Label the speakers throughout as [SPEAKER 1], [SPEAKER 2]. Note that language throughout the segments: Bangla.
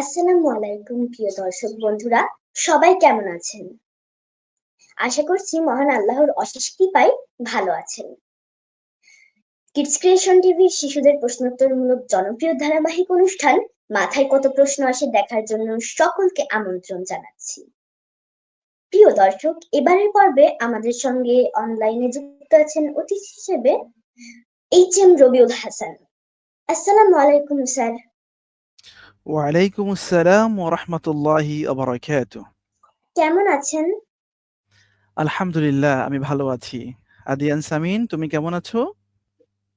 [SPEAKER 1] আসসালামু আলাইকুম, প্রিয় দর্শক বন্ধুরা। সবাই কেমন আছেন? আশা করছি মহান আল্লাহর অশেষ কৃপায় ভালো আছেন। কিডস ক্রিয়েশন টিভির শিশুদের প্রশ্নোত্তরমূলক জনপ্রিয় ধারাবাহিক অনুষ্ঠান মাথায় কত প্রশ্ন আসে দেখার জন্য সকলকে আমন্ত্রণ জানাচ্ছি। প্রিয় দর্শক, এবারের পর্বে আমাদের সঙ্গে অনলাইনে যুক্ত আছেন অতিথি হিসেবে এইচ এম রবিউল হাসান। আসসালামু আলাইকুম, স্যার।
[SPEAKER 2] ওয়ালাইকুম আসসালাম ওয়া রাহমাতুল্লাহি
[SPEAKER 1] কেমন আছেন?
[SPEAKER 2] আলহামদুলিল্লাহ আমি ভালো আছি। আদিয়ান সামিন তুমি কেমন আছো?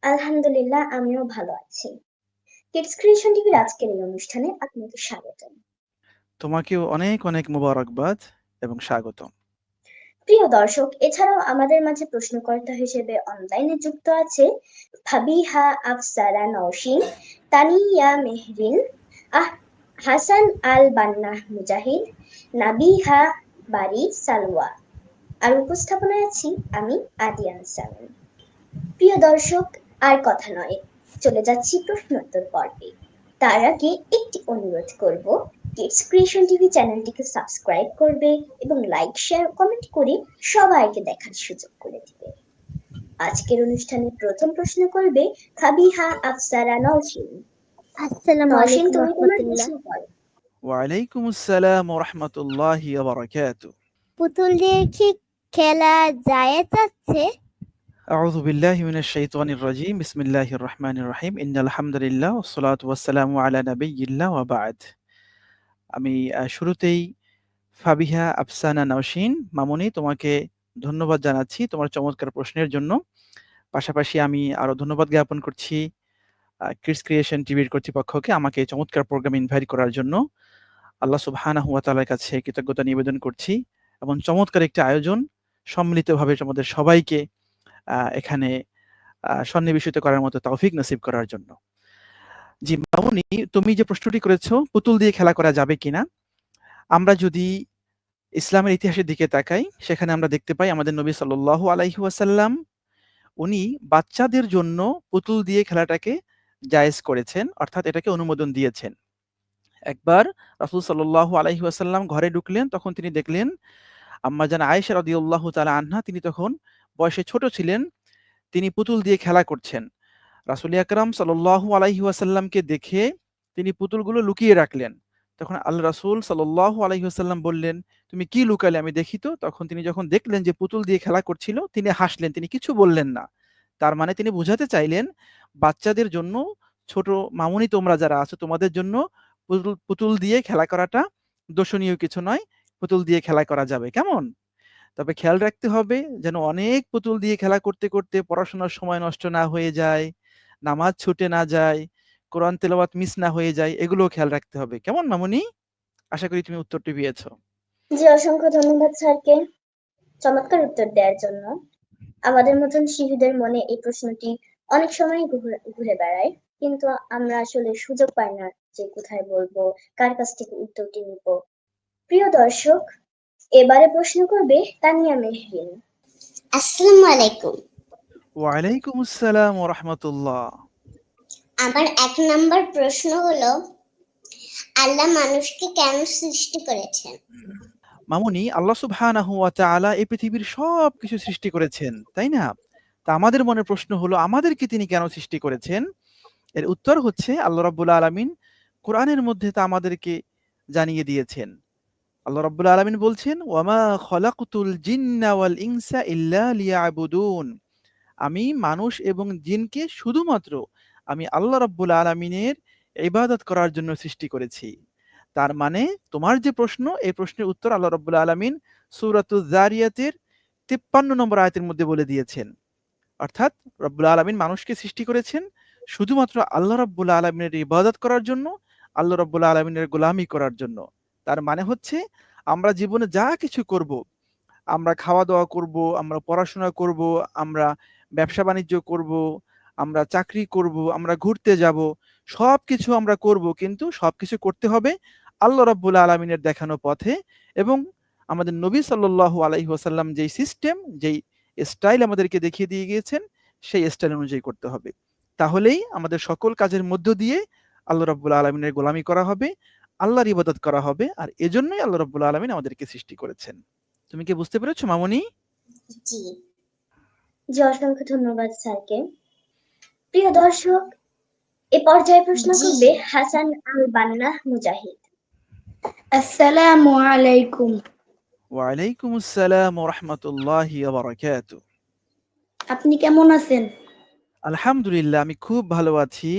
[SPEAKER 1] আলহামদুলিল্লাহ আমিও ভালো আছি। কিডস ক্রিয়েশন টিভির আজকের এই অনুষ্ঠানে আপনাকে স্বাগতম।
[SPEAKER 2] তোমাকেও অনেক অনেক মোবারকবাদ এবং স্বাগতম।
[SPEAKER 1] প্রিয় দর্শক এছাড়াও আমাদের মাঝে প্রশ্নকর্তা হিসেবে অনলাইনে যুক্ত আছে ফাবিহা আফসারা নওশিন তানিয়া মেহরিন হাসান আল বান্নাহ মুজাহিদ, নাবিহা বারি সালওয়া। আর উপস্থাপনায় আছি আমি আদিয়ান সামিন প্রিয় দর্শক, আর কথা নয়, চলে যাচ্ছি প্রশ্নোত্তর পর্বে। তার আগে একটি অনুরোধ করব কিডস ক্রিয়েশন টিভি চ্যানেলটিকে সাবস্ক্রাইব করবে এবং লাইক, শেয়ার, কমেন্ট করে সবাইকে দেখার সুযোগ করে দিবে। আজকের অনুষ্ঠানে প্রথম প্রশ্ন করবে খাবিহা আফসারা নওশিন।
[SPEAKER 3] আসসালামু আলাইকুম
[SPEAKER 1] করো
[SPEAKER 2] ওয়ালাইকুম আসসালাম ওয়া রাহমাতুল্লাহি ওয়া
[SPEAKER 3] পুতুল দিয়ে কি খেলা জায়েজ আছে
[SPEAKER 2] আউযু বিল্লাহি মিনাশ শাইতানির রাজীম বিসমিল্লাহির রহমানির রহিম। ইন্নাল হামদুলিল্লাহ ওয়াস সালাতু ওয়াস সালামু আলা নাবিয়্যিল্লাহ ওয়া বা'দ। আমি শুরুতেই ফাবিহা আফসানা নওশিন। মামুনি তোমাকে ধন্যবাদ জানাচ্ছি তোমার চমৎকার প্রশ্নের জন্য। পাশাপাশি আমি আরও ধন্যবাদ জ্ঞাপন করছি কিডস ক্রিয়েশন টিভির কর্তৃপক্ষকে আমাকে চমৎকার প্রোগ্রাম ইনভাইট করার জন্য আল্লাহ সুবহানাহু ওয়া তাআলার কাছে কৃতজ্ঞতা নিবেদন করছি এবং চমৎকার একটি আয়োজন সম্মিলিতভাবে আমাদের সবাইকে এখানে সন্নিবেশিত করার মতো তৌফিক নসিব করার জন্য। জি, মামুনি, তুমি যে প্রশ্নটি করেছ, পুতুল দিয়ে খেলা করা যাবে কিনা? আমরা যদি ইসলামের ইতিহাসের দিকে তাকাই, সেখানে আমরা দেখতে পাই আমাদের নবী সাল্লাল্লাহু আলাইহি ওয়াসাল্লাম, উনি বাচ্চাদের জন্য পুতুল দিয়ে খেলাটাকে জায়েজ করেছেন, অর্থাৎ এটাকে অনুমোদন দিয়েছেন। একবার রাসূল সাল্লাল্লাহু আলাইহি ওয়াসাল্লাম ঘরে ঢুকলেন, তখন তিনি দেখলেন, আম্মা জান আয়েশা রাদিয়াল্লাহু তালা আনহা, তিনি তখন বয়সে ছোট ছিলেন, তিনি পুতুল দিয়ে খেলা করছেন। রাসূল আকরাম সাল্লাল্লাহু আলাইহি ওয়াসাল্লামকে দেখে তিনি পুতুলগুলো লুকিয়ে রাখলেন। তখন আল্লাহ রাসূল সাল্লাল্লাহু আলাইহি ওয়াসাল্লাম বললেন, তুমি কি লুকালে? আমি দেখি তো। তখন তিনি যখন দেখলেন যে পুতুল দিয়ে খেলা করছিল, তিনি হাসলেন, তিনি কিছু বললেন না। তার মানে তিনি বুঝাতে চাইলেন, বাচ্চাদের জন্য, ছোট মামুনি তোমরা যারা আছো, তোমাদের জন্য পুতুল পুতুল দিয়ে খেলা করাটা দোষণীয় কিছু নয়, পুতুল দিয়ে খেলা করা যাবে। কেমন? তবে খেয়াল রাখতে হবে যেন অনেক পুতুল দিয়ে খেলা করতে করতে পড়াশোনার সময় নষ্ট না হয়ে যায়, নামাজ ছুটে না যায়, কোরআন তেলাওয়াত মিস না হয়ে যায়, এগুলোও খেয়াল রাখতে হবে। কেমন মামুনি? আশা করি তুমি উত্তরটি পেয়েছ।
[SPEAKER 1] জি, অসংখ্য ধন্যবাদ স্যারকে চমৎকার উত্তর দেওয়ার জন্য। আমাদের মতন শিশুদের মনে এই প্রশ্নটি অনেক সময় ঘুরে বেড়ায়। কিন্তু আমরা আসলে সুযোগ পাই না যে কোথায় বলব কার কাছ থেকে উত্তরটি নিব। প্রিয় দর্শক এবারে প্রশ্ন করবে তানিয়া মেহরিন।
[SPEAKER 4] আসসালামু আলাইকুম।
[SPEAKER 2] ওয়ালাইকুম আসসালাম ওয়া রাহমাতুল্লাহ
[SPEAKER 4] আমার এক নম্বর প্রশ্ন হলো আল্লাহ মানুষকে কেন সৃষ্টি করেছেন?
[SPEAKER 2] মামুনি, আল্লাহ সুবহানাহু এই পৃথিবীর সব কিছু সৃষ্টি করেছেন, তাই না? তা আমাদের মনে প্রশ্ন হলো, আমাদেরকে তিনি কেন সৃষ্টি করেছেন? এর উত্তর হচ্ছে, আল্লাহ রাব্বুল আলামিন কোরআনের মধ্যে তা আমাদেরকে জানিয়ে দিয়েছেন। আল্লাহ রাব্বুল আলামিন বলছেন, ওয়ামা খলাকতুল জিন্না ওয়াল ইনসা ইল্লা লিয়াবুদুন। আমি মানুষ এবং জিনকে শুধুমাত্র আমি আল্লাহ রাব্বুল আলামিনের ইবাদত করার জন্য সৃষ্টি করেছি। তার মানে তোমার যে প্রশ্ন, এই প্রশ্নের উত্তর আল্লাহ রাব্বুল আলামিন সূরাতুজ জারিয়াতের 53 নম্বর আয়তের মধ্যে বলে দিয়েছেন। অর্থাৎ রব্বুল আলামিন মানুষকে সৃষ্টি করেছেন শুধুমাত্র আল্লাহ রাব্বুল আলামিনের ইবাদত করার জন্য, আল্লাহ রাব্বুল আলামিনের গোলামি করার জন্য। তার মানে হচ্ছে আমরা জীবনে যা কিছু করব, আমরা খাওয়া দাওয়া করব, আমরা পড়াশোনা করব, আমরা ব্যবসা বাণিজ্য করব, আমরা চাকরি করব, আমরা ঘুরতে যাব সব কিছু আমরা করব, কিন্তু সব কিছু করতে হবে আল্লাহ রাব্বুল আলামিনের দেখানো পথে এবং আমাদের নবী সাল্লাল্লাহু আলাইহি ওয়াসাল্লাম যেই সিস্টেম যেই স্টাইল আমাদেরকে দেখিয়ে দিয়ে গিয়েছেন সেই স্টাইল অনুযায়ী করতে হবে। তাহলেই আমাদের সকল কাজের মধ্য দিয়ে আল্লাহ রাব্বুল আলামিনের গোলামি করা হবে আল্লাহর ইবাদত করা হবে আর এজন্যই আল্লাহ রাব্বুল আলামিন আমাদেরকে সৃষ্টি করেছেন। তুমি কি বুঝতে পেরেছ মামনি?
[SPEAKER 4] জি।
[SPEAKER 1] জি অসংখ্য ধন্যবাদ স্যারকে। প্রিয় দর্শক এ পর্যায়ে প্রশ্ন করবে হাসান আল বান্না মুজাহিদ।
[SPEAKER 3] আসসালামু আলাইকুম।
[SPEAKER 2] ওয়ালাইকুম আসসালাম ওয়া রাহমাতুল্লাহি ওয়া বারাকাতু
[SPEAKER 3] আপনি কেমন আছেন?
[SPEAKER 2] আলহামদুলিল্লাহ আমি খুব ভালো আছি।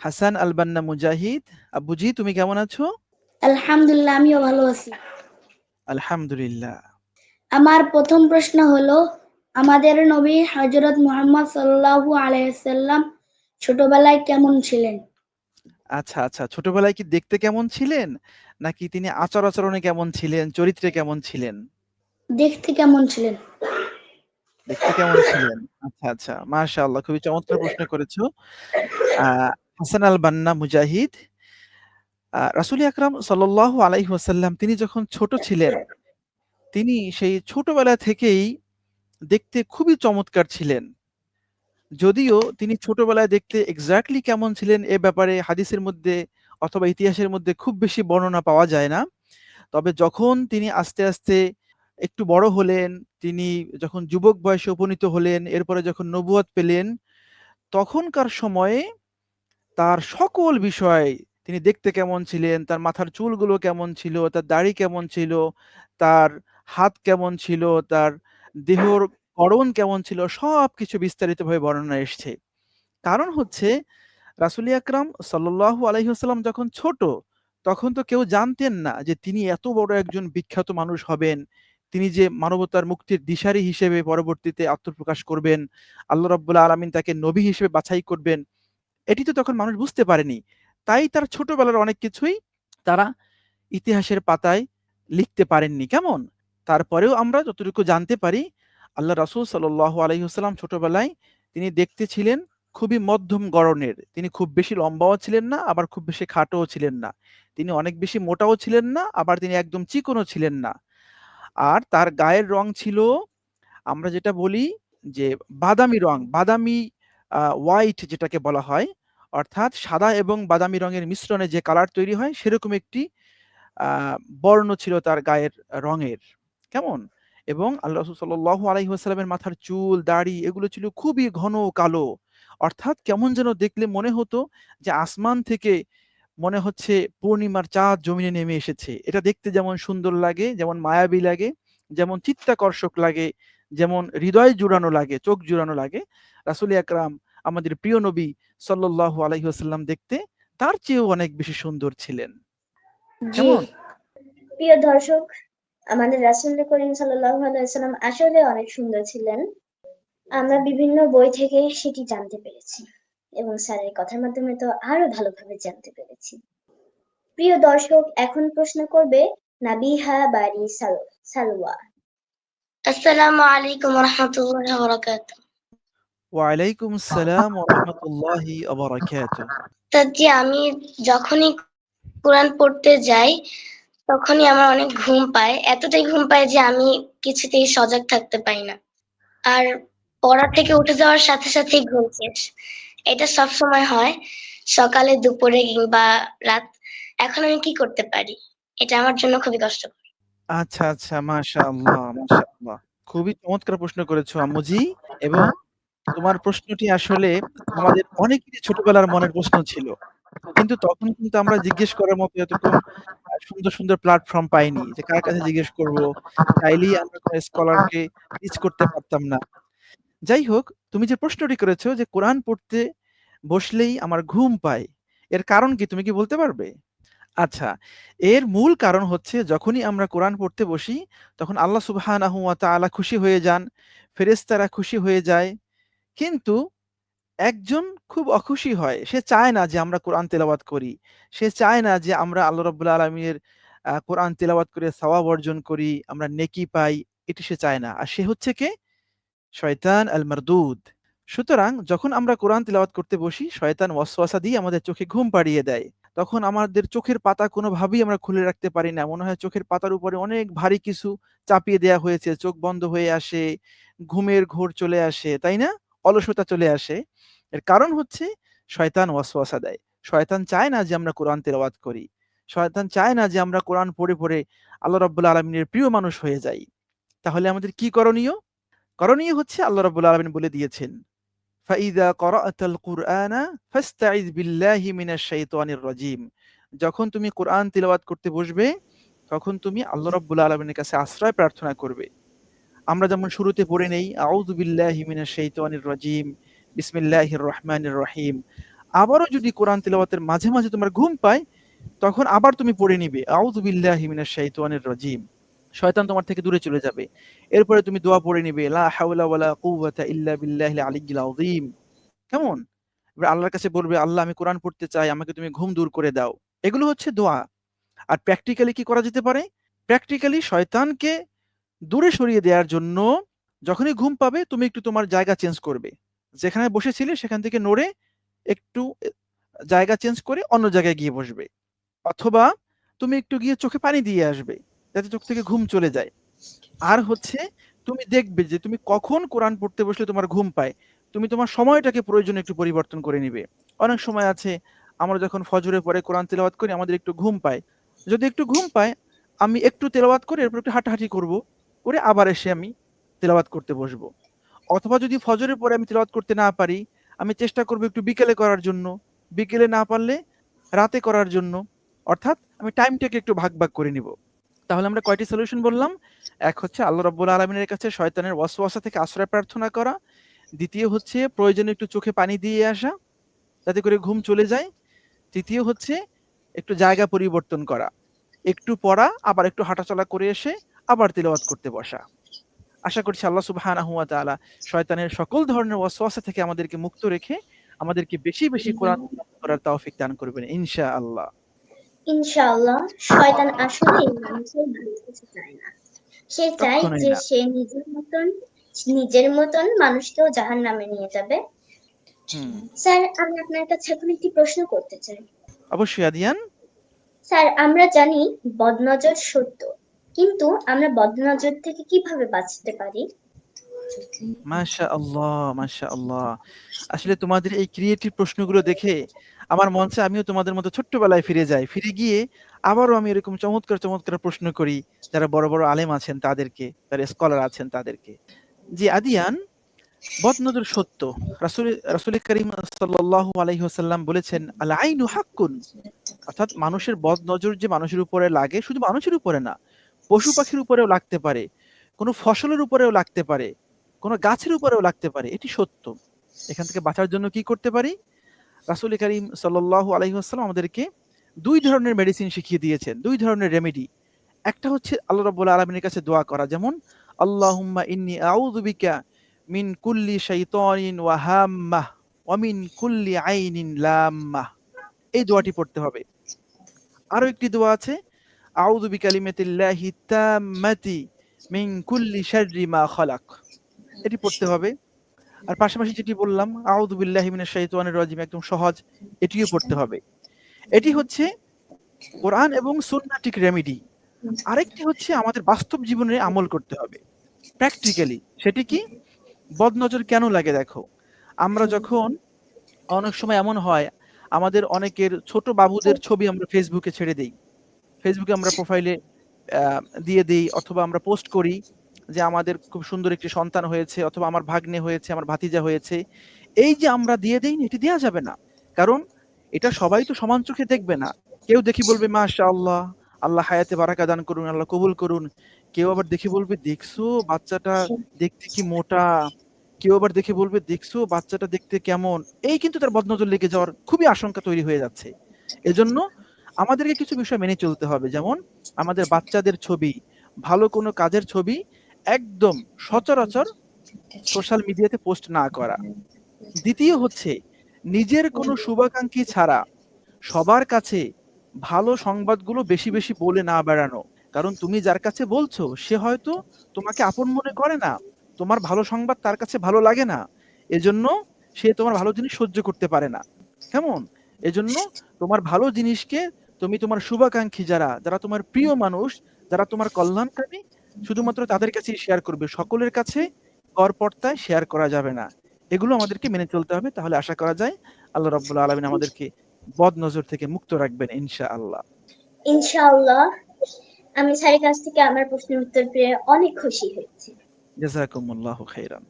[SPEAKER 2] হাসান আলবান্না মুজাহিদ আব্বুজি তুমি কেমন আছো?
[SPEAKER 3] আলহামদুলিল্লাহ আমিও ভালো আছি।
[SPEAKER 2] আলহামদুলিল্লাহ।
[SPEAKER 3] আমার প্রথম প্রশ্ন হলো আমাদের নবী হযরত মুহাম্মদ সাল্লাল্লাহু আলাইহি সাল্লাম ছোটবেলায় কেমন ছিলেন?
[SPEAKER 2] আচ্ছা আচ্ছা। ছোটবেলায় কি দেখতে কেমন ছিলেন? নাকি তিনি আচার আচরণে কেমন ছিলেন? চরিত্রে কেমন ছিলেন?
[SPEAKER 3] দেখতে কেমন ছিলেন?
[SPEAKER 2] দেখতে কেমন ছিলেন? আচ্ছা আচ্ছা। মাশাআল্লাহ খুবই চমৎকার প্রশ্ন করেছ। আহ, হাসান আল বান্না মুজাহিদ। আহ, রাসূল আকরাম ওয়াসাল্লাম তিনি যখন ছোট ছিলেন তিনি সেই ছোটবেলা থেকেই দেখতে খুবই চমৎকার ছিলেন। যদিও তিনি ছোটবেলায় দেখতে এক্স্যাক্টলি কেমন ছিলেন এ ব্যাপারে হাদিসের মধ্যে অথবা ইতিহাসের মধ্যে খুব বেশি বর্ণনা পাওয়া যায় না। তবে যখন তিনি আস্তে আস্তে একটু বড় হলেন, তিনি যখন যুবক বয়সে উপনীত হলেন, এরপরে যখন নবুয়ত পেলেন, তখনকার সময়ে তার সকল বিষয় তিনি দেখতে কেমন ছিলেন, তার মাথার চুলগুলো কেমন ছিল, তার দাড়ি কেমন ছিল, তার হাত কেমন ছিল, তার দেহর গড়ন কেমন ছিল, সবকিছু বিস্তারিতভাবে বর্ণনা এসছে। কারণ হচ্ছে, রাসূল আকরাম সাল্লাল্লাহু আলাইহি ওয়াসাল্লাম যখন ছোট, তখন তো কেউ জানতেন না যে তিনি এত বড় একজন বিখ্যাত মানুষ হবেন। তিনি যে মানবতার মুক্তির দিশারি হিসেবে পরবর্তীতে আত্মপ্রকাশ করবেন, আল্লাহ রাব্বুল আলামিন তাকে নবী হিসেবে বাছাই করবেন, এটি তো তখন মানুষ বুঝতে পারেনি। তাই তার ছোটবেলার অনেক কিছুই তারা ইতিহাসের পাতায় লিখতে পারেননি। কেমন? তারপরেও আমরা যতটুকু জানতে পারি আল্লাহ রাসূল সাল্লাল্লাহু আলাইহি ওয়াসাল্লাম ছোটবেলায় তিনি দেখতে ছিলেন খুবই মধ্যম গড়নের। তিনি খুব বেশি লম্বাও ছিলেন না, আবার খুব বেশি খাটোও ছিলেন না। তিনি অনেক বেশি মোটাও ছিলেন না, আবার তিনি একদম চিকনও ছিলেন না। আর তার গায়ের রং ছিল, আমরা যেটা বলি যে বাদামি রং, বাদামি হোয়াইট যেটাকে বলা হয়, অর্থাৎ সাদা এবং বাদামি রঙের মিশ্রণে যে কালার তৈরি হয়, সেরকম একটি বর্ণ ছিল তার গায়ের রঙের। কেমন? এবং আল্লাহ রাসূল সাল্লাল্লাহু আলাইহি ওয়াসাল্লামের মাথার চুল দাড়ি এগুলো ছিল খুবই ঘন কালো। অর্থাৎ কেমন যেন দেখলে মনে হতো যে আসমান থেকে মনে হচ্ছে পূর্ণিমার চাঁদ জমিনে নেমে এসেছে। এটা দেখতে যেমন সুন্দর লাগে যেমন মায়াবী লাগে যেমন চিত্তাকর্ষক লাগে যেমন হৃদয় জুড়ানো লাগে চোখ জুড়ানো লাগে। রাসূল আকরাম আমাদের প্রিয় নবী সাল্লাল্লাহু আলাইহি ওয়াসাল্লাম দেখতে তার চেয়েও অনেক বেশি সুন্দর ছিলেন।
[SPEAKER 1] প্রিয় দর্শক আমাদের রাসূল করিম সাল্লাম আসলে অনেক সুন্দর ছিলেন। আমরা বিভিন্ন বই থেকে সেটি জানতে পেরেছি এবং স্যারের কথার মাধ্যমে তো আরও ভালোভাবে জানতে পেরেছি। প্রিয় দর্শক এখন প্রশ্ন করবে নাবিহা বাড়ি সাল- সালওয়া।
[SPEAKER 5] আসসালামু আলাইকুম রহমতুল্লাহ বরকাত
[SPEAKER 2] ওয়ালাইকুম আসসালাম ওয়া রাহমাতুল্লাহি ওয়া
[SPEAKER 5] জি আমি যখনই কোরআন পড়তে যাই তখনই আমার অনেক ঘুম পায়। এতটাই ঘুম পায় যে আমি কিছুতেই সজাগ থাকতে পারি না। আর পড়া থেকে উঠে যাওয়ার সাথে সাথেই ঘুম শেষ। এটা সব সময় হয় সকালে, দুপুরে কিংবা রাত। এখন আমি কি করতে পারি? এটা আমার জন্য খুবই কষ্ট
[SPEAKER 2] আচ্ছা আচ্ছা মাশাআল্লাহ মাশাআল্লাহ। খুবই চমৎকার প্রশ্ন করেছ আম্মুজি। এবং তোমার প্রশ্নটি আসলে আমাদের অনেকেরই ছোটবেলার মনের প্রশ্ন ছিল। কিন্তু তখন কিন্তু আমরা জিজ্ঞেস করার মতো আহ, সুন্দর সুন্দর প্ল্যাটফর্ম পাইনি যে কার কাছে জিজ্ঞেস করব। চাইলেই আমরা কোনো স্কলারকে রিচ করতে পারতাম না। যাই হোক তুমি যে প্রশ্নটি করেছ যে কোরআন পড়তে বসলেই আমার ঘুম পায় এর কারণ কি তুমি কি বলতে পারবে? আচ্ছা এর মূল কারণ হচ্ছে যখনই আমরা কোরআন পড়তে বসি তখন আল্লাহ সুবহানাহু ওয়া তাআলা খুশি হয়ে যান ফেরেশতারা খুশি হয়ে যায়। কিন্তু একজন খুব অখুশি হয়। সে চায় না যে আমরা কোরআন তেলাওয়াত করি। সে চায় না যে আমরা আল্লাহ রাব্বুল আলামিনের আহ, কোরআন তেলাওয়াত করে সওয়াব অর্জন করি আমরা নেকি পাই এটি সে চায় না। আর সে হচ্ছে কে? শয়তান আল মারদুদ সুতরাং যখন আমরা কোরআন তেলাওয়াত করতে বসি শয়তান ওয়াসওয়াসা দিয়ে আমাদের চোখে ঘুম পাড়িয়ে দেয়। তখন আমাদের চোখের পাতা কোনোভাবেই আমরা খুলে রাখতে পারি না। মনে হয় চোখের পাতার উপরে অনেক ভারী কিছু চাপিয়ে দেয়া হয়েছে। চোখ বন্ধ হয়ে আসে ঘুমের ঘোর চলে আসে তাই না? অলসতা চলে আসে। এর কারণ হচ্ছে শয়তান ওয়াসওয়াসা দেয়। শয়তান চায় না যে আমরা কোরআন তেলাওয়াত করি। শয়তান চায় না যে আমরা কোরআন পড়ে পড়ে আল্লাহ রাব্বুল আলামিনের প্রিয় মানুষ হয়ে যাই। তাহলে আমাদের কি করণীয়? করণীয় হচ্ছে আল্লাহ রাব্বুল আলামিন বলে দিয়েছেন, ফাইদা করাআতাল কুরআনা ফাস্তাইজ বিল্লাহি মিনাশ শাইতানির রাজিম। যখন তুমি কোরআন তিলাওয়াত করতে বসবে, তখন তুমি আল্লাহ রাব্বুল আলামিনের কাছে আশ্রয় প্রার্থনা করবে। আমরা যেমন শুরুতে পড়ে নেই, আউযু বিল্লাহি মিনাশ শাইতানির রাজিম, বিসমিল্লাহির রহমানির রহিম। আবারও যদি কোরআন তিলাওয়াতের মাঝে মাঝে তোমার ঘুম পায়, তখন আবার তুমি পড়ে নিবে, আউযু বিল্লাহি মিনাশ শাইতানির রাজিম। শয়তান তোমার থেকে দূরে চলে যাবে। এরপরে তুমি দোয়া পড়ে নিবে ইল্লা বিল্লাহিল কেমন? এবার আল্লাহর কাছে বলবে, আল্লাহ, আমি কোরআন পড়তে চাই, আমাকে তুমি ঘুম দূর করে দাও। এগুলো হচ্ছে দোয়া। আর প্র্যাকটিক্যালি কি করা যেতে পারে? প্র্যাকটিক্যালি শয়তানকে দূরে সরিয়ে দেওয়ার জন্য যখনই ঘুম পাবে, তুমি একটু তোমার জায়গা চেঞ্জ করবে। যেখানে বসেছিলে, সেখান থেকে নড়ে একটু জায়গা চেঞ্জ করে অন্য জায়গায় গিয়ে বসবে। অথবা তুমি একটু গিয়ে চোখে পানি দিয়ে আসবে, যাতে চোখ থেকে ঘুম চলে যায়। আর হচ্ছে, তুমি দেখবে যে তুমি কখন কোরআন পড়তে বসলে তোমার ঘুম পায়। তুমি তোমার সময়টাকে প্রয়োজনে একটু পরিবর্তন করে নিবে। অনেক সময় আছে, আমরা যখন ফজরে পরে কোরআন তেলাওয়াত করি, আমাদের একটু ঘুম পায়। যদি একটু ঘুম পায়, আমি একটু তেলাওয়াত করে এরপর একটু হাঁটাহাঁটি করব। করে আবার এসে আমি তেলাওয়াত করতে বসবো। অথবা যদি ফজরের পরে আমি তেলাওয়াত করতে না পারি, আমি চেষ্টা করব একটু বিকেলে করার জন্য। বিকেলে না পারলে রাতে করার জন্য। অর্থাৎ আমি টাইমটাকে একটু ভাগ ভাগ করে নিব। তাহলে আমরা কয়টি সলিউশন বললাম? এক হচ্ছে আল্লাহ রাব্বুল আলমিনের কাছে শয়তানের ওয়াসওয়াসা থেকে আশ্রয় প্রার্থনা করা। দ্বিতীয় হচ্ছে প্রয়োজনে একটু চোখে পানি দিয়ে আসা, যাতে করে ঘুম চলে যায়। তৃতীয় হচ্ছে একটু জায়গা পরিবর্তন করা। একটু পড়া, আবার একটু হাঁটাচলা করে এসে আবার তিলাওয়াত করতে বসা। আশা করছি আল্লাহ তাআলা শয়তানের সকল ধরনের ওয়াসওয়াসা থেকে আমাদেরকে মুক্ত রেখে আমাদেরকে বেশি বেশি কোরআন করার তৌফিক দান করবেন ইনশাআল্লাহ।
[SPEAKER 1] ইনশাআল্লাহ শয়তান আসলেই মানুষের ভালো কিছু চায় না। সে চায় যে সে নিজের মতন নিজের মতন মানুষকেও জাহান নামে নিয়ে যাবে। স্যার আমি আপনার কাছে এখন একটি প্রশ্ন করতে চাই।
[SPEAKER 2] অবশ্যই আদিয়ান।
[SPEAKER 1] স্যার আমরা জানি বদনজর সত্য। কিন্তু আমরা বদনজর থেকে কীভাবে বাঁচতে পারি?
[SPEAKER 2] আসলে তোমাদের এই ক্রিয়েটিভ প্রশ্নগুলো দেখে আমার আমিও তোমাদের মতো ছোট্টবেলায় ফিরে যাই। ফিরে গিয়ে আবারও আমি এরকম চমৎকার চমৎকার প্রশ্ন করি। যারা বড় বড় আলেম আছেন তাদেরকে, যারা স্কলার আছেন তাদেরকে। যে আদিয়ান, বদনজর সত্য। রাসূল রাসূল করিম ওয়াসাল্লাম বলেছেন, আল আইনু হাক্কুন। অর্থাৎ মানুষের বদনজর যে মানুষের উপরে লাগে, শুধু মানুষের উপরে না পশু পাখির উপরেও লাগতে পারে, কোনো ফসলের উপরেও লাগতে পারে, কোনো গাছের উপরেও লাগতে পারে, এটি সত্য। এখান থেকে বাঁচার জন্য কি করতে পারি? রাসূল করিম সাল্লাল্লাহু আলাইহি আমাদেরকে দুই ধরনের মেডিসিন শিখিয়ে দিয়েছেন, দুই ধরনের রেমেডি একটা হচ্ছে আল্লাহ রাব্বুল আলামিনের কাছে দোয়া করা, যেমন, আল্লাহুম্মা ইন্নী আউযু মিন কুল্লি শাইতানিন ওয়া হাম্মাহ কুল্লি আইনিন লাম্মাহ। এই দোয়াটি পড়তে হবে। আরও একটি দোয়া আছে আউযু বিকালিমাতিল্লাহি তাম্মাতি মিন কুল্লি শাররি মা খালাক। এটি পড়তে হবে। আর পাশাপাশি যেটি বললাম, আউযু বিল্লাহি মিনাশ শাইতানির রাজিম, একদম সহজ, এটিও পড়তে হবে। এটি হচ্ছে কোরআন এবং সুন্নাটিক রেমেডি আরেকটি হচ্ছে আমাদের বাস্তব জীবনে আমল করতে হবে। প্র্যাকটিক্যালি সেটি কি? বদনজর কেন লাগে দেখো? আমরা যখন অনেক সময় এমন হয়, আমাদের অনেকের ছোট বাবুদের ছবি আমরা ফেসবুকে ছেড়ে দেই। ফেসবুকে আমরা প্রোফাইলে দিয়ে দিই অথবা আমরা পোস্ট করি যে আমাদের খুব সুন্দর একটি সন্তান হয়েছে অথবা আমার ভাগ্নে হয়েছে আমার ভাতিজা হয়েছে। এই যে আমরা দিয়ে দেই এটি দেওয়া যাবে না। কারণ এটা সবাই তো সমান চোখে দেখবে না। কেউ দেখি বলবে মাশা আল্লাহ আল্লাহ হায়াতে বারাকা দান করুন আল্লাহ কবুল করুন। কেউ আবার দেখে বলবে দেখছ বাচ্চাটা দেখতে কি মোটা? কেউ আবার দেখে বলবে দেখছ বাচ্চাটা দেখতে কেমন? এই কিন্তু তার বদনজর লেগে যাওয়ার খুবই আশঙ্কা তৈরি হয়ে যাচ্ছে। এজন্য আমাদেরকে কিছু বিষয় মেনে চলতে হবে। যেমন, আমাদের বাচ্চাদের ছবি, ভালো কোনো কাজের ছবি একদম সচরাচর সোশ্যাল মিডিয়াতে পোস্ট না করা। দ্বিতীয় হচ্ছে, নিজের কোনো শুভাকাঙ্ক্ষী ছাড়া সবার কাছে ভালো সংবাদগুলো বেশি বেশি বলে না বেড়ানো। কারণ তুমি যার কাছে বলছো, সে হয়তো তোমাকে আপন মনে করে না। তোমার ভালো সংবাদ তার কাছে ভালো লাগে না। এজন্য সে তোমার ভালো জিনিস সহ্য করতে পারে না। কেমন? এজন্য তোমার ভালো জিনিসকে তুমি তোমার শুভাকাঙ্ক্ষী যারা যারা তোমার প্রিয় মানুষ যারা তোমার কল্যাণকামী শুধুমাত্র তাদের কাছেই শেয়ার করবে। সকলের কাছে করপর্তায় শেয়ার করা যাবে না। এগুলো আমাদেরকে মেনে চলতে হবে তাহলে আশা করা যায় আল্লাহ রাব্বুল আলামিন আমাদেরকে বদ নজর থেকে মুক্ত রাখবেন ইনশাআল্লাহ।
[SPEAKER 1] ইনশাআল্লাহ। আমি স্যারের কাছ থেকে আমার প্রশ্নের উত্তর পেয়ে অনেক খুশি হয়েছি।
[SPEAKER 2] জাজাকুমুল্লাহ খাইরান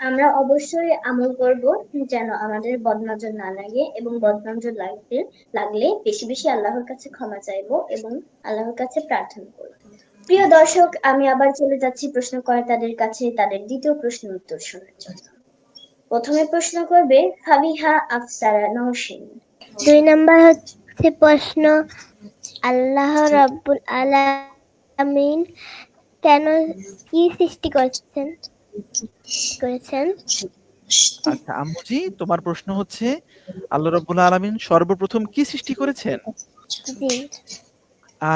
[SPEAKER 1] আমরা অবশ্যই আমল করব যেন আমাদের বদনজর না লাগে এবং বদনজর লাগলে লাগলে বেশি বেশি আল্লাহর কাছে ক্ষমা চাইব এবং আল্লাহর কাছে প্রার্থনা করব। প্রিয় দর্শক, আমি আবার চলে যাচ্ছি প্রশ্নকর্তাদের কাছে তাদের দ্বিতীয় প্রশ্নের উত্তর শোনার জন্য। প্রথমে প্রশ্ন করবে ফাবিহা আফসারা নওশিন।
[SPEAKER 6] দুই নাম্বার হচ্ছে প্রশ্ন, আল্লাহ রাব্বুল আলামিন কেন কি সৃষ্টি করেছেন? করেছেন?
[SPEAKER 2] আচ্ছা আম্মুজি তোমার প্রশ্ন হচ্ছে আল্লাহ রাব্বুল আলামিন সর্বপ্রথম কি সৃষ্টি করেছেন?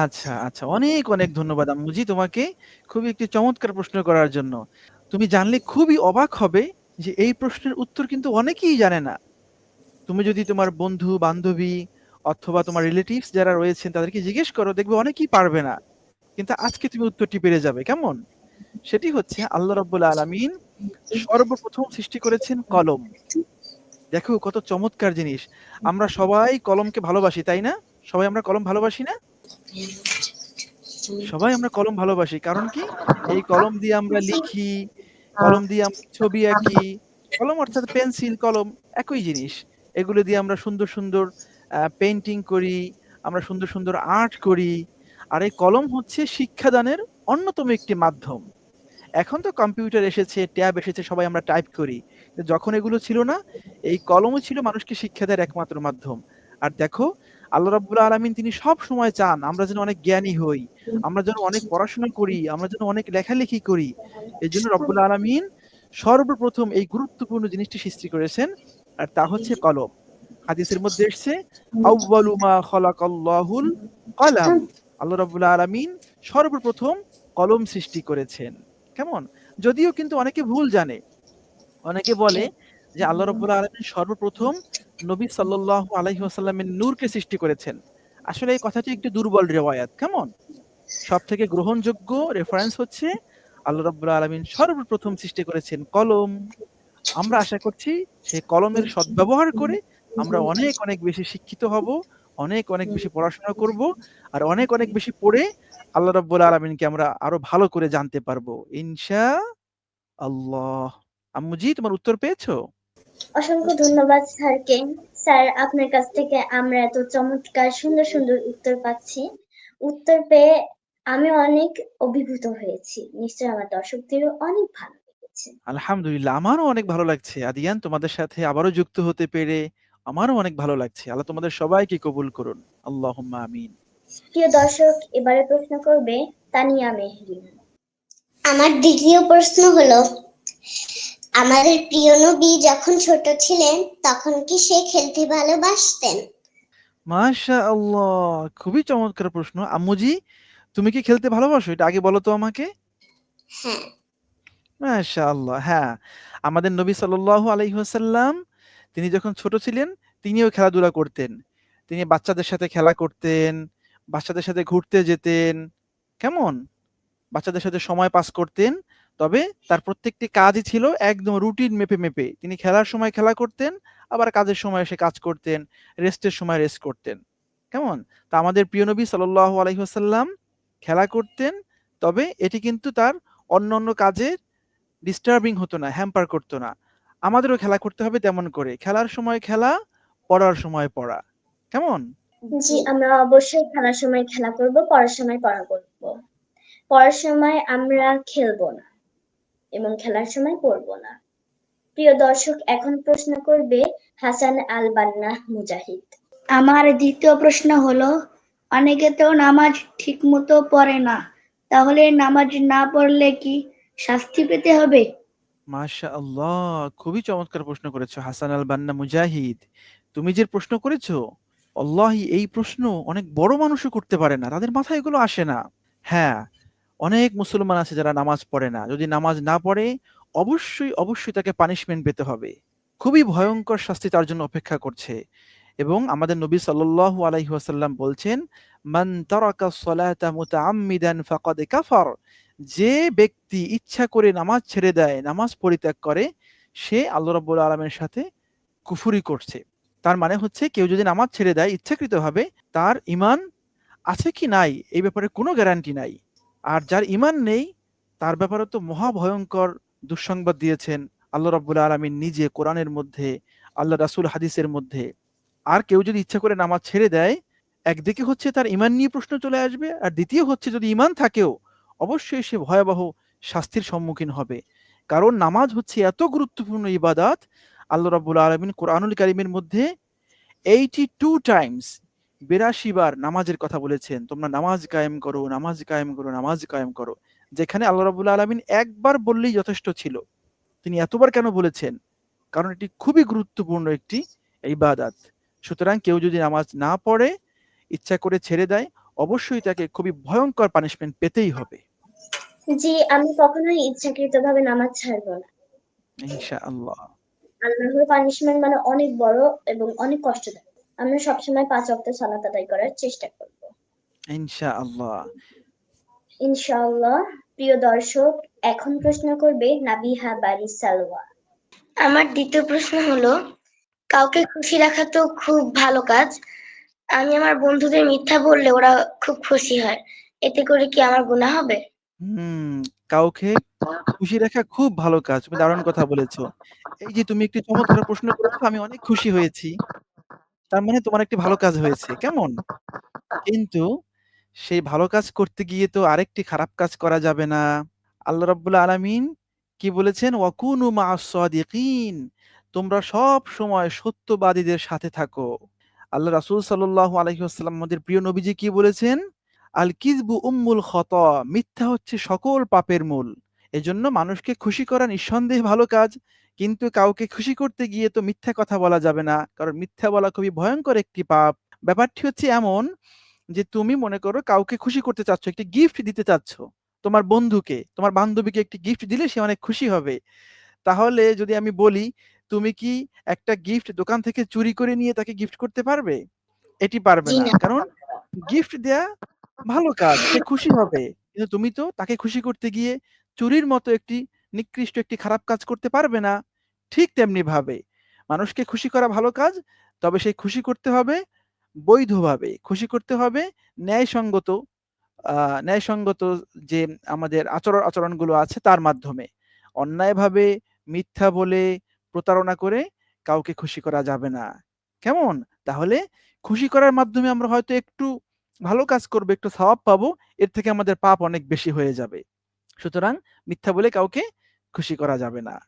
[SPEAKER 2] আচ্ছা আচ্ছা অনেক অনেক ধন্যবাদ আম্মুজি তোমাকে খুবই একটি চমৎকার প্রশ্ন করার জন্য। তুমি জানলে খুবই অবাক হবে যে এই প্রশ্নের উত্তর কিন্তু অনেকেই জানে না। তুমি যদি তোমার বন্ধু বান্ধবী অথবা তোমার রিলেটিভস যারা রয়েছেন তাদেরকে জিজ্ঞেস করো দেখবে অনেকেই পারবে না। কিন্তু আজকে তুমি উত্তরটি পেরে যাবে কেমন? সেটি হচ্ছে আল্লাহ রাব্বুল আলামিন সর্বপ্রথম সৃষ্টি করেছেন কলম। দেখো কত চমৎকার জিনিস। আমরা সবাই কলমকে ভালোবাসি, তাই না? সবাই আমরা কলম ভালোবাসি না? সবাই আমরা কলম ভালোবাসি, কারণ কি? এই কলম দিয়ে আমরা লিখি, কলম দিয়ে আমরা ছবি আঁকি, কলম অর্থাৎ পেন্সিল, কলম একই জিনিস। এগুলো দিয়ে আমরা সুন্দর সুন্দর পেন্টিং করি, আমরা সুন্দর সুন্দর আর্ট করি। আর এই কলম হচ্ছে শিক্ষাদানের অন্যতম একটি মাধ্যম। এখন তো কম্পিউটার এসেছে ট্যাব এসেছে, সবাই আমরা টাইপ করি। যখন এগুলো ছিল না, এই কলমই ছিল মানুষকে শিক্ষা দেওয়ার একমাত্র মাধ্যম। আর দেখো, আল্লাহ রাব্বুল আলামিন তিনি সব সময় চান, আমরা যেন অনেক জ্ঞানী হই, আমরা যেন অনেক পড়াশোনা করি, আমরা যেন অনেক লেখালেখি করি। এই জন্য রব্বুল আলামিন সর্বপ্রথম এই গুরুত্বপূর্ণ জিনিসটি সৃষ্টি করেছেন, আর তা হচ্ছে কলম। হাদিসের মধ্যে এসেছে আউয়ালু মা খালাকাল্লাহুল কলাম। আল্লাহ রাব্বুল আলামিন সর্বপ্রথম কলম সৃষ্টি করেছেন। কেমন? যদিও কিন্তু অনেকে ভুল জানে। অনেকে বলে যে আল্লাহ রাব্বুল আলামিন সর্বপ্রথম নবী সাল্লাল্লাহু আলাইহি ওয়াসাল্লামের নূরকে সৃষ্টি করেছেন। আসলে এই কথাটি একটু দুর্বল রেওয়ায়াত কেমন? সব থেকে গ্রহণযোগ্য রেফারেন্স হচ্ছে আল্লাহ রাব্বুল আলামিন সর্বপ্রথম সৃষ্টি করেছেন কলম। আমরা আশা করছি সেই কলমের সদ্ব্যবহার করে আমরা অনেক অনেক বেশি শিক্ষিত হব অনেক অনেক বেশি পড়াশোনা করব আর অনেক অনেক বেশি পড়ে আল্লাহ রাব্বুল আলামিনকে আমরা আরও ভালো করে জানতে পারব। ইনশা আল্লাহ আম্মুজি তোমার উত্তর পেয়েছ?
[SPEAKER 1] অসংখ্য ধন্যবাদ স্যারকে। স্যার আপনার কাছ থেকে আমরা এত চমৎকার সুন্দর সুন্দর উত্তর পাচ্ছি। উত্তর পেয়ে আমি অনেক অভিভূত হয়েছি। নিশ্চয়ই আমার দর্শকদেরও অনেক ভালো লেগেছে।
[SPEAKER 2] আলহামদুলিল্লাহ আমারও অনেক ভালো লাগছে। আদিয়ান তোমাদের সাথে আবারও যুক্ত হতে পেরে আমারও অনেক ভালো লাগছে। আল্লাহ তোমাদের সবাইকে কবুল করুন। আল্লাহুম্মা আমিন।
[SPEAKER 1] প্রিয় দর্শক এবারে প্রশ্ন করবে তানিয়া মেহরিন
[SPEAKER 4] আমার দ্বিতীয় প্রশ্ন হলো আমাদের প্রিয় নবী যখন ছোট ছিলেন তখন কি সে খেলতে ভালোবাসতেন?
[SPEAKER 2] মাশা আল্লাহ খুবই চমৎকার প্রশ্ন। আম্মুজি তুমি কি খেলতে ভালোবাসো? এটা আগে বলো তো আমাকে।
[SPEAKER 4] হ্যাঁ।
[SPEAKER 2] মাশা আল্লাহ হ্যাঁ। আমাদের নবী সাল্লাল্লাহু আলাইহি ওয়াসাল্লাম তিনি যখন ছোট ছিলেন তিনিও খেলাধুলা করতেন। তিনি বাচ্চাদের সাথে খেলা করতেন বাচ্চাদের সাথে ঘুরতে যেতেন, কেমন? বাচ্চাদের সাথে সময় পাস করতেন, তবে তার প্রত্যেকটি কাজই ছিল একদম রুটিন মেপে মেপে। তিনি খেলার সময় খেলা করতেন, আবার কাজের সময় এসে কাজ করতেন রেস্টের সময় রেস্ট করতেন। কেমন? তা আমাদের প্রিয় নবী সাল্লাল্লাহু আলাইহি ওয়াসাল্লাম খেলা করতেন, তবে এটি কিন্তু তার অন্য অন্য কাজে ডিস্টার্বিং হতো না হ্যাম্পার করতো না। আমাদেরও খেলা করতে হবে তেমন করে। খেলার সময় খেলা, পড়ার সময় পড়া। কেমন?
[SPEAKER 1] জি আমরা অবশ্যই খেলার সময় খেলা করব পড়ার সময় পড়া করব। পড়ার সময় আমরা খেলব না এবং খেলার সময় পড়ব না। প্রিয় দর্শক এখন প্রশ্ন করবে হাসান আল বান্না মুজাহিদ।
[SPEAKER 3] আমার দ্বিতীয় প্রশ্ন হলো অনেকে তো নামাজ ঠিক মতো পড়ে না তাহলে নামাজ না পড়লে কি শাস্তি পেতে হবে?
[SPEAKER 2] মাশা আল্লাহ খুবই চমৎকার প্রশ্ন করেছ হাসান আল বান্না মুজাহিদ। তুমি যে প্রশ্ন করেছ আল্লাহি এই প্রশ্ন অনেক বড় মানুষও করতে পারে না, তাদের মাথায় এগুলো আসে না। হ্যাঁ অনেক মুসলমান আছে যারা নামাজ পড়ে না, যদি নামাজ না পড়ে, অবশ্যই অবশ্যই তাকে পানিশমেন্ট পেতে হবে। খুবই ভয়ঙ্কর শাস্তি তার জন্য অপেক্ষা করছে। এবং আমাদের নবী সাল্লাল্লাহু আলাইহি ওয়াসাল্লাম বলছেন, মান তারাকা সলাতা মুতাআম্মিদান ফাকাদ কাফার। যে ব্যক্তি ইচ্ছা করে নামাজ ছেড়ে দেয়, নামাজ পরিত্যাগ করে, সে আল্লাহ রাব্বুল আলামিনের সাথে কুফুরি করছে। তার মানে হচ্ছে কেউ যদি নামাজ ছেড়ে দেয় ইচ্ছাকৃতভাবে, তার ইমান আছে কি নাই এই ব্যাপারে কোনো গ্যারান্টি নাই। আর যার ইমান নেই, তার ব্যাপারে তো মহা ভয়ঙ্কর দুঃসংবাদ দিয়েছেন আল্লাহ রাব্বুল আলামিন নিজে কোরআনের মধ্যে, আল্লাহ রাসূল হাদিসের মধ্যে। আর কেউ যদি ইচ্ছা করে নামাজ ছেড়ে দেয়, একদিকে হচ্ছে তার ইমান নিয়ে প্রশ্ন চলে আসবে, আর দ্বিতীয় হচ্ছে যদি ইমান থাকেও, অবশ্যই সে ভয়াবহ শাস্তির সম্মুখীন হবে। কারণ নামাজ হচ্ছে এত গুরুত্বপূর্ণ ইবাদাত আল্লাহ রাব্বুল আলামিন কোরআনুল কারীমের মধ্যে এইটি টু টাইমস বিরাশি বার নামাজের কথা বলেছেন। তোমরা নামাজ কায়েম করো নামাজ কায়েম করো নামাজ কায়েম করো। যেখানে আল্লাহ রাবুল আলমিন একবার বললেই যথেষ্ট ছিল। তিনি এতবার কেন বলেছেন? কারণ এটি খুবই গুরুত্বপূর্ণ একটি ইবাদাত। সুতরাং কেউ যদি নামাজ না পড়ে ইচ্ছা করে ছেড়ে দেয় অবশ্যই তাকে খুবই ভয়ঙ্কর পানিশমেন্ট পেতেই হবে।
[SPEAKER 1] জি আমি কখনোই ইচ্ছাকৃতভাবে নামাজ ছাড়বো না।
[SPEAKER 2] ইনশা আল্লাহ
[SPEAKER 1] আল্লাহর পানিশমেন্ট মানে অনেক বড় এবং অনেক কষ্টদায়ক। আমরা সবসময় পাঁচ ওয়াক্ত সালাত আদায় করার চেষ্টা করব।
[SPEAKER 2] ইনশা আল্লাহ
[SPEAKER 1] ইনশাআল্লাহ প্রিয় দর্শক এখন প্রশ্ন করবে নাবিহা বারি সালওয়া
[SPEAKER 5] আমার দ্বিতীয় প্রশ্ন হলো কাউকে খুশি রাখা তো খুব ভালো কাজ। আমি আমার বন্ধুদের মিথ্যা বললে ওরা খুব খুশি হয়। এতে করে কি আমার গুনাহ হবে?
[SPEAKER 2] হুম কাউকে খুশি রাখা খুব ভালো কাজ, তুমি দারুণ কথা বলেছ। এই যে তুমি একটি চমৎকার প্রশ্ন করেছ, আমি অনেক খুশি হয়েছি। তার মানে তোমার একটি ভালো কাজ হয়েছে, কেমন? কিন্তু সেই ভালো কাজ করতে গিয়ে তো আরেকটি খারাপ কাজ করা যাবে না। আল্লাহ রাব্বুল আলামিন কি বলেছেন? ওয়াকুনু মা'আস সাদিকিন তোমরা সব সময় সত্যবাদীদের সাথে থাকো। আল্লাহ রাসূল সাল্লাল্লাহু আলাইহি ওয়াসাল্লাম, আমাদের প্রিয় নবীজি কি বলেছেন? আল কিযবু উম্মুল খত মিথ্যা হচ্ছে সকল পাপের মূল। এজন্য মানুষকে খুশি করা নিঃসন্দেহে ভালো কাজ কিন্তু কাউকে খুশি করতে গিয়ে তো মিথ্যা কথা বলা যাবে না কারণ মিথ্যা বলা খুবই ভয়ঙ্কর একটি পাপ। ব্যাপারটি হচ্ছে এমন যে তুমি মনে করো কাউকে খুশি করতে চাচ্ছ একটি গিফট দিতে চাচ্ছ তোমার বন্ধুকে তোমার বান্ধবীকে একটি গিফট দিলে সে অনেক খুশি হবে। তাহলে যদি আমি বলি তুমি কি একটা গিফট দোকান থেকে চুরি করে নিয়ে তাকে গিফট করতে পারবে? এটি পারবে না। কারণ গিফট দেয়া ভালো কাজ, সে খুশি হবে। কিন্তু তুমি তো তাকে খুশি করতে গিয়ে চুরির মতো একটি নিকৃষ্ট একটি খারাপ কাজ করতে পারবে না, ঠিক তেমনি ভাবে। মানুষকে খুশি করা ভালো কাজ, তবে সেই খুশি করতে হবে বৈধভাবে। খুশি করতে হবে ন্যায়সঙ্গত ন্যায়সঙ্গত যে আমাদের আচরণ আচরণগুলো আছে তার মাধ্যমে। অন্যায়ভাবে মিথ্যা বলে প্রতারণা করে কাউকে খুশি করা যাবে না। কেমন? তাহলে খুশি করার মাধ্যমে আমরা হয়তো একটু ভালো কাজ করব একটু সওয়াব পাবো এর থেকে আমাদের পাপ অনেক বেশি হয়ে যাবে। সুতরাং মিথ্যা বলে কাউকে খুশি করা যাবে না।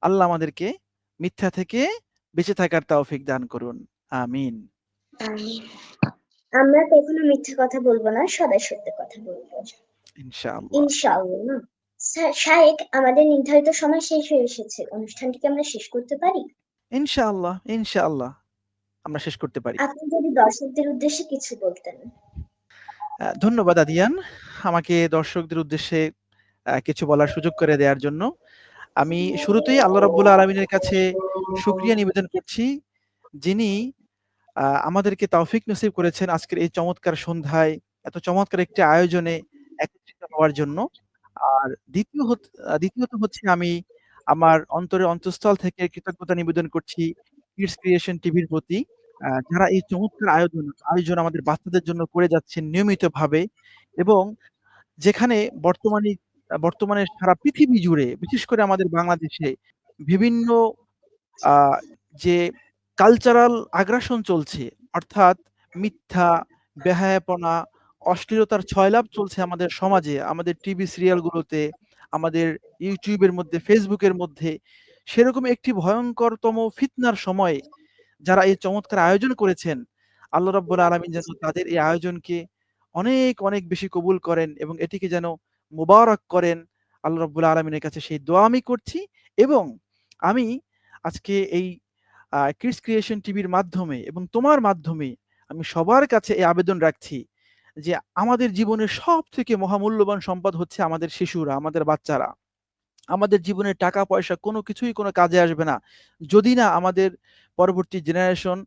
[SPEAKER 2] আল্লাহ আমাদেরকে মিথ্যা থেকে বেঁচে থাকার তৌফিক দান করুন। আমিন।
[SPEAKER 1] আমরা কখনো মিথ্যা কথা বলব না সদাই সত্য কথা বলব।
[SPEAKER 2] ইনশাআল্লাহ।
[SPEAKER 1] ইনশাআল্লাহ। শায়েক আমাদের নির্ধারিত সময় শেষ হয়ে এসেছে। অনুষ্ঠানটিকে আমরা শেষ করতে পারি?
[SPEAKER 2] ইনশাআল্লাহ ইনশাআল্লাহ। আমরা শেষ করতে পারি।
[SPEAKER 1] আপনি যদি দর্শকদের উদ্দেশ্যে কিছু বলতেন।
[SPEAKER 2] ধন্যবাদ আদিয়ান। আমাকে দর্শকদের উদ্দেশ্যে কিছু বলার সুযোগ করে দেওয়ার জন্য। আমি শুরুতেই আল্লাহ রাব্বুল আলমিনের কাছে শুক্রিয়া নিবেদন করছি যিনি আমাদেরকে তৌফিক নসিব করেছেন আজকের এই চমৎকার সন্ধ্যায় এত চমৎকার একটি আয়োজনে একত্রিত হওয়ার জন্য। আর দ্বিতীয় দ্বিতীয়ত হচ্ছে আমি আমার অন্তরের অন্তঃস্থল থেকে কৃতজ্ঞতা নিবেদন করছি কিডস ক্রিয়েশন টিভির প্রতি যারা এই চমৎকার আয়োজন আয়োজন আমাদের বাচ্চাদের জন্য করে যাচ্ছেন নিয়মিতভাবে এবং যেখানে বর্তমানে বর্তমানে সারা পৃথিবী জুড়ে, বিশেষ করে আমাদের বাংলাদেশে বিভিন্ন যে কালচারাল আগ্রাসন চলছে, অর্থাৎ মিথ্যা, বেহায়াপনা, অশ্লীলতার ছয়লাভ চলছে আমাদের সমাজে, আমাদের টিভি সিরিয়ালগুলোতে আমাদের ইউটিউবের মধ্যে ফেসবুকের মধ্যে সেরকম একটি ভয়ঙ্করতম ফিতনার সময়ে যারা এই চমৎকার আয়োজন করেছেন আল্লাহ রাব্বুল আলামিন যেন তাদের এই আয়োজনকে অনেক অনেক বেশি কবুল করেন এবং এটিকে যেন মুবারক করেন আল্লাহ রাব্বুল আলামিনের কাছে সেই দোয়া আমি করছি এবং আমি আজকে এই কিডস ক্রিয়েশন টিভির মাধ্যমে এবং তোমার মাধ্যমে আমি সবার কাছে এই আবেদন রাখছি যে আমাদের জীবনের সব থেকে মহামূল্যবান সম্পদ হচ্ছে আমাদের শিশুরা আমাদের বাচ্চারা। আমাদের জীবনের টাকা, পয়সা কোনো কিছুই কোনো কাজে আসবে না। যদি না আমাদের পরবর্তী জেনারেশন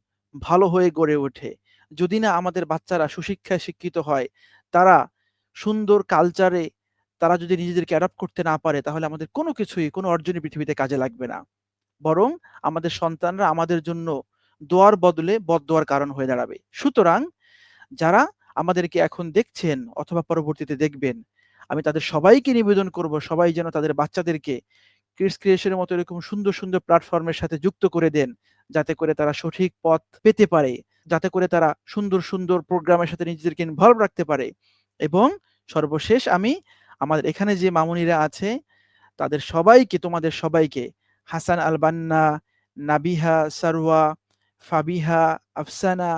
[SPEAKER 2] ভালো হয়ে গড়ে ওঠে, যদি না আমাদের বাচ্চারা সুশিক্ষায় শিক্ষিত হয়, তারা সুন্দর কালচারে তারা যদি নিজেদেরকে অ্যাডাপ্ট করতে না পারে, তাহলে আমাদের কোনো কিছুই, কোনো অর্জনই পৃথিবীতে কাজে লাগবে না। বরং আমাদের সন্তানরা আমাদের জন্য দোয়ার বদলে বদদোয়ার কারণ হয়ে দাঁড়াবে। সুতরাং যারা আমাদেরকে এখন দেখছেন অথবা পরবর্তীতে দেখবেন আমি তাদের সবাইকে নিবেদন করব, সবাই যেন তাদের বাচ্চাদেরকে ক্রিস ক্রিয়েশনের মতো এরকম সুন্দর সুন্দর প্ল্যাটফর্মের সাথে যুক্ত করে দেন, যাতে করে তারা সঠিক পথ পেতে পারে, যাতে করে তারা সুন্দর সুন্দর প্রোগ্রামের সাথে নিজেদেরকে ইনভলভ রাখতে পারে। এবং সর্বশেষ আমি আমাদের এখানে যে মামুনিরা আছে, তাদের সবাইকে, তোমাদের সবাইকে, হাসান আল বান্না নাবিহা সারওয়া ফাবিহা, আফসানা,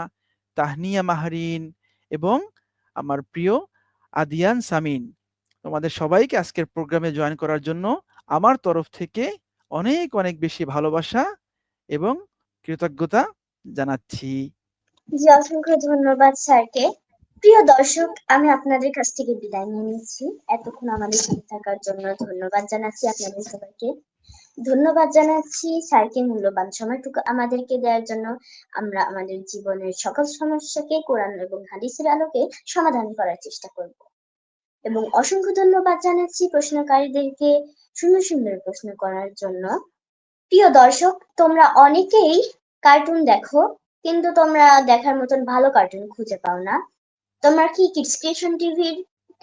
[SPEAKER 2] তাহনিয়া মাহরিন এবং আমার প্রিয় আদিয়ান সামিন। তোমাদের সবাইকে আজকের প্রোগ্রামে জয়েন করার জন্য আমার তরফ থেকে অনেক অনেক বেশি ভালোবাসা এবং কৃতজ্ঞতা জানাচ্ছি।
[SPEAKER 1] জি, অসংখ্য ধন্যবাদ স্যারকে। প্রিয় দর্শক, আমি আপনাদের কাছ থেকে বিদায় নিয়ে নিচ্ছি। এতক্ষণ আমাদের সাথে থাকার জন্য ধন্যবাদ জানাচ্ছি আপনাদের সবাইকে। ধন্যবাদ জানাচ্ছি স্যারকে মূল্যবান সময়টুকু আমাদেরকে দেওয়ার জন্য। আমরা আমাদের জীবনের সকল সমস্যাকে কোরআন এবং হাদিসের আলোকে সমাধান করার চেষ্টা করব। এবং অসংখ্য ধন্যবাদ জানাচ্ছি প্রশ্নকারীদেরকে সুন্দর সুন্দর প্রশ্ন করার জন্য। প্রিয় দর্শক, তোমরা অনেকেই কার্টুন দেখো, কিন্তু তোমরা দেখার মতন ভালো কার্টুন খুঁজে পাও না। তোমরা কি কিডস ক্রিয়েশন টিভির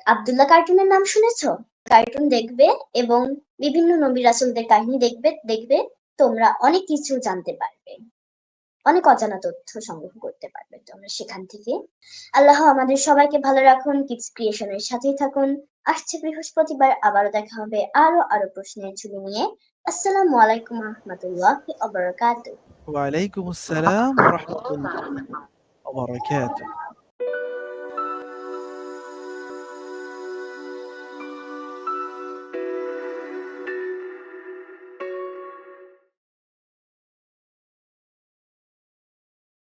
[SPEAKER 1] আব্দুল্লাহ কার্টুনের নাম শুনেছো? কার্টুন দেখবে এবং বিভিন্ন নবী রাসূলদের কাহিনী দেখবে দেখবে, তোমরা অনেক কিছু জানতে পারবে। অনেক অজানা তথ্য সংগ্রহ করতে পারবে তোমরা সেখান থেকে। আল্লাহ আমাদের সবাইকে ভালো রাখুন কিডস ক্রিয়েশনের সাথেই থাকুন। আসছে বৃহস্পতিবার, আবারও দেখা হবে আরও আরও প্রশ্নের ঝুলি নিয়ে। আসসালামু আলাইকুম রহমতুল্লাহ ওয়া
[SPEAKER 2] ওয়ালাইকুম আসসালাম রহমতুল্লাহ বারাকাতুহু।